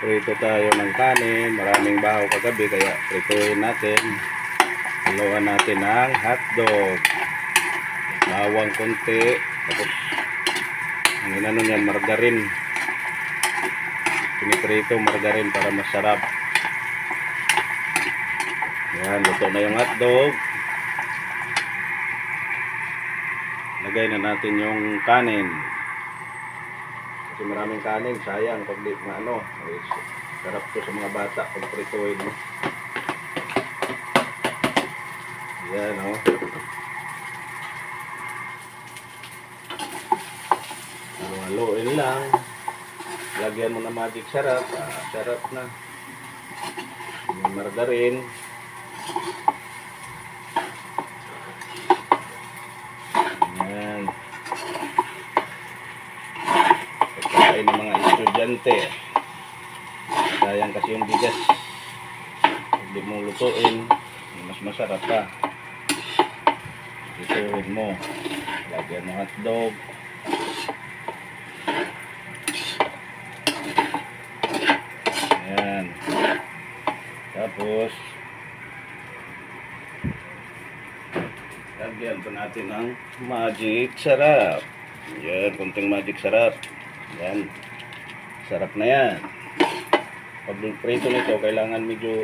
Prito tayo ng kanin. Maraming bahaw kagabi kaya prituhin natin. Haluan natin ng hotdog. Bawang konti. Tapos ang inano niyan margarin. Piniprito margarin para masarap. Yan, luto na yung hotdog. Lagay na natin yung kanin. Kasi maraming kanin, sayang pag di na ano. eh, Sarap to sa mga bata pag prituin mo. Yan o. Oh. Halo-haloin lang. Lagyan mo na magic sarap. Ah, sarap na. May margarin. Yan. Pagkain ng mga estudyante. Sayang kasi yung bigas. Hindi mo lutuin, mas masarap pa. Lutuin mo. Lagyan mo hotdog. Ayan. Tapos, lagyan pa natin ng magic sarap. Yan, kunting magic sarap. Yan. Sarap na yan. Pag prito nito, kailangan medyo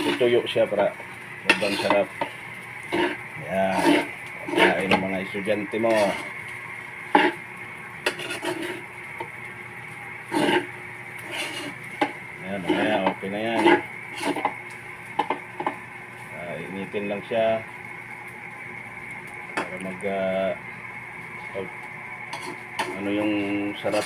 tutuyo siya para sobrang sarap. Yan. Kain ng mga estudyante mo. Yan, mamaya okay na yan. Ah, initin lang siya para mag pag- ano yung sarap